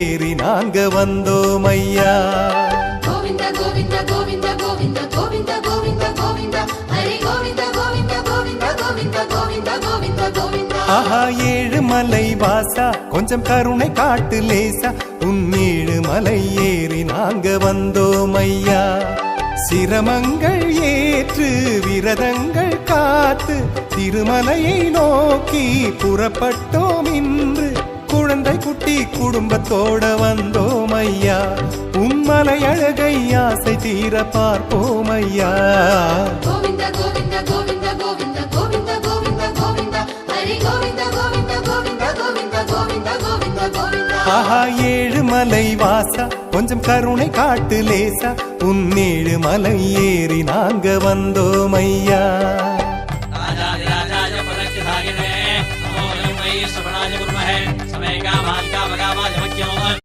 ஏறி நாங்க வந்தோம் ஐயா கோவிந்த கோவிந்த கோவிந்த கோவிந்த கோவிந்த கோவிந்த கோவிந்த ஹரி கோவிந்த கோவிந்த கோவிந்த கோவிந்த கோவிந்த கோவிந்த கோவிந்த ஆஹா ஏழு மலை வாசா கொஞ்சம் கருணை காட்டு லேசா உன் ஏழு மலை ஏறி நாங்க வந்தோம் ஐயா சிரமங்கள் ஏற்று விரதங்கள் காத்து திருமலையை நோக்கி புறப்பட்டோம் இன்று குடும்பத்தோட வந்தோம் ஐயா உம்மலை அழகை ஆசை தீர பார்ப்போம் ஐயா கோவிந்த கோவிந்த கோவிந்த கோவிந்த கோவிந்த கோவிந்த கோவிந்த ஹரி கோவிந்த கோவிந்த ஆஹா ஏழு மலை வாசா கொஞ்சம் கருணை காட்டு லேசா உன் ஏழு மலை ஏறி நாங்க வந்தோம் ஐயா ராஜாதி ராஜாய பதக்கு